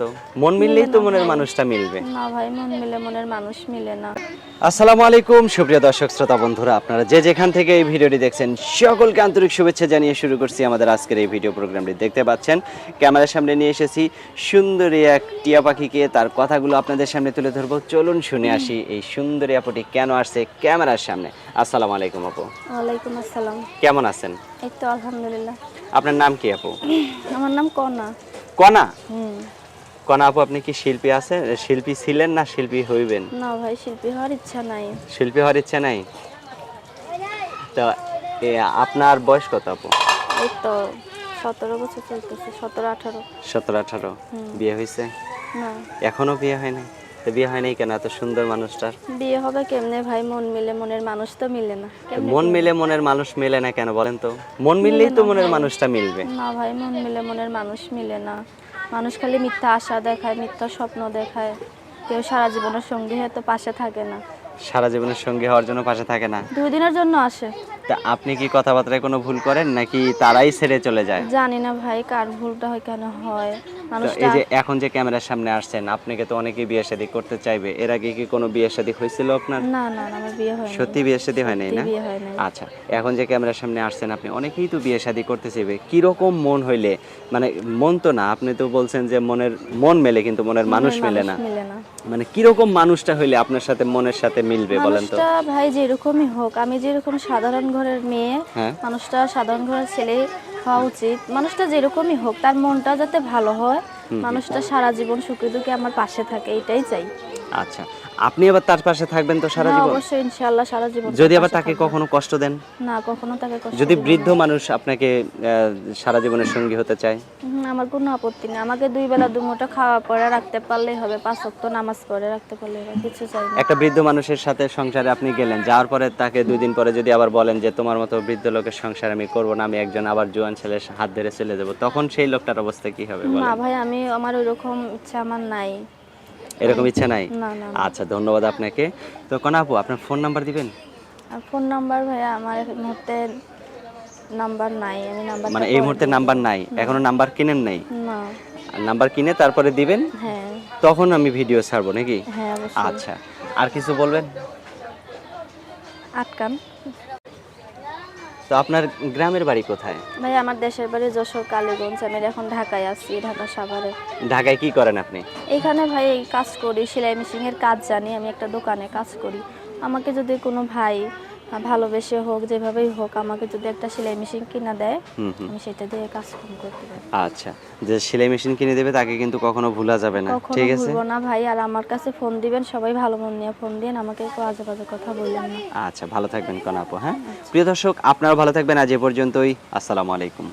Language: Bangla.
তো। মন মিললেই তো মনের মানুষটা মিলবে। না ভাই মন মিলে মনের মানুষ মিলে না। আসসালামু আলাইকুম সুপ্রিয় দর্শক শ্রোতা বন্ধুরা আপনারা যে যেখান থেকে এই ভিডিওটি দেখছেন সকলকে আন্তরিক শুভেচ্ছা জানিয়ে শুরু করছি আমাদের আজকের এই ভিডিও প্রোগ্রামটি। দেখতে পাচ্ছেন ক্যামেরার সামনে নিয়ে এসেছি সুন্দরী এক টিয়া পাখিকে তার কথাগুলো আপনাদের সামনে তুলে ধরবো। চলুন শুনে আসি এই সুন্দরী আপুটি কেন আসছে ক্যামেরার সামনে। আসসালামু আলাইকুম আপু। ওয়ালাইকুম আসসালাম। কেমন আছেন? এই তো আলহামদুলিল্লাহ। আপনার নাম কি আপু? আমার নাম কনা। কনা? হুম। কনা আপু আপনি কি শিল্পী আছেন? শিল্পী ছিলেন না শিল্পী হইবেন? না ভাই শিল্পী হওয়ার ইচ্ছা নাই। শিল্পী হওয়ার ইচ্ছা নাই? তো এ, আপনার বয়স কত আপু? এই তো সতেরো বছর চলতেছে সতেরো আঠারো। সতেরো আঠারো। বিয়ে হয়েছে না। এখনও বিয়ে হয় নাই? তো বিয়ে হয় নাই কেন? এত সুন্দর মানুষটার। বিয়ে হবে কেমনে ভাই? মন মিলে মনের মানুষ তো মিলে না। কেমনে মন মিলে মনের মানুষ মিলে না কেন বলেন তো? মন মিললেই তো মনের মানুষটা মিলবে। না ভাই মন মিলে মনের মানুষ মিলে না। মানুষ খালি মিথ্যা আশা দেখায় মিথ্যা স্বপ্ন দেখায়। কেউ সারা জীবনের সঙ্গী হয়তো পাশে থাকে না। সারা জীবনের সঙ্গী হওয়ার জন্য পাশে থাকে না। দুই দিনের জন্য আসে। তা আপনি কি কথাবার্তায় কোনো ভুল করেন নাকি তারাই ছেড়ে চলে যায়? জানি না ভাই কার ভুলটা হয় কেন হয়? তো মানুষটা এই যে এখন যে ক্যামেরার সামনে আসছেন আপনাকে তো অনেকেই বিয়ে শাদী করতে চাইবে। এর আগে কি কোনো বিয়ে শাদী হয়েছিল আপনার? না না না, আমার বিয়ে হয়নি। সত্যি বিয়ে শাদী হয় নাই সত্যি না? বিয়ে হয় নাই আচ্ছা এখন যে ক্যামেরার সামনে আসছেন আপনি অনেকেই তো বিয়ে শাদী করতে চাইবে। কীরকম মন হইলে? মানে মন তো না আপনি তো বলছেন যে মনের মন মেলে কিন্তু মনের মানুষ মেলে না। মিলে না। মানে কীরকম মানুষটা হইলে আপনার সাথে মনের সাথে মিলবে বলেন তো? মানুষটা ভাই যেরকমই হোক আমি যেরকম সাধারণ ঘরের মেয়ে হ্যাঁ। মানুষটা সাধারণ ঘরের ছেলে হওয়া উচিত। মানুষটা যেরকমই হোক তার মনটা যাতে ভালো হয় মানুষটা সারা জীবন সুখে দুঃখে আমার পাশে থাকে এটাই চাই। আচ্ছা আপনি আবার তার পাশে থাকবেন তো সারা জীবন? অবশ্যই ইনশাআল্লাহ সারা জীবন যদি আবার তাকে কখনো কষ্ট দেন? না কখনো তাকে কষ্ট যদি বৃদ্ধ মানুষ আপনাকে সারা জীবনের সঙ্গী হতে চায়? আমার কোনো আপত্তি নেই। আমাকে দুই বেলা দুমুঠো খাওয়া পরে রাখতে পারলেই হবে পাঁচ ওয়াক্ত নামাজ পড়ে রাখতে পারলেই হবে কিছু চাই না। একটা বৃদ্ধ মানুষের সাথে সংসারে আপনি গেলেন যাওয়ার পরে তাকে দুই দিন পরে যদি আবার বলেন যে তোমার মতো বৃদ্ধ লোকের সংসার আমি করব না আমি একজন আবার জোয়ান ছেলের হাত ধরে চলে যাব তখন সেই লোকটার অবস্থা কি হবে না ভাই আমি আমার ওইরকম ইচ্ছা আমার নাই। এরকম ইচ্ছা নাই? আচ্ছা ধন্যবাদ আপনাকে। তো কোন আপু আপনার ফোন নাম্বার দিবেন? আর ফোন নাম্বার ভাইয়া আমার এই মুহূর্তে নাম্বার নাই আমি নাম্বার মানে এই মুহূর্তে নাম্বার নাই? এখনও নাম্বার কিনেন নাই? না। নাম্বার কিনে তারপরে দিবেন? হ্যাঁ। তখন আমি ভিডিও ছাড়বো নাকি? হ্যাঁ আচ্ছা। আর কিছু বলবেন? আটকান। তো আপনার গ্রামের বাড়ি কোথায়? ভাই আমার দেশের বাড়ি যশোর কালীগঞ্জ। আমি এখন ঢাকায় আছি ঢাকা সাভারে ঢাকায় কি করেন আপনি? এখানে ভাই কাজ করি সেলাই মেশিনের কাজ জানি। আমি একটা দোকানে কাজ করি। আমাকে যদি কোনো ভাই ভালোবেসে হোক যেভাবেই হোক আমাকে যদি একটা সেলাই মেশিন কিনা দেয় আমি সেটা দিয়ে কাজ কাম করতে পারি। আচ্ছা যে সেলাই মেশিন কিনে দেবে তাকে কিন্তু কখনো ভুলা যাবে না ঠিক আছে? ভুলবো না ভাই আর আমার কাছে ফোন দিবেন সবাই ভালো মন নিয়ে ফোন দিন আমাকে একটু আজে বাজে কথা বললেন না। আচ্ছা ভালো থাকবেন কোন আপু হ্যাঁ? প্রিয় দর্শক আপনারা ভালো থাকবেন আজ এ পর্যন্তই আসসালামু আলাইকুম।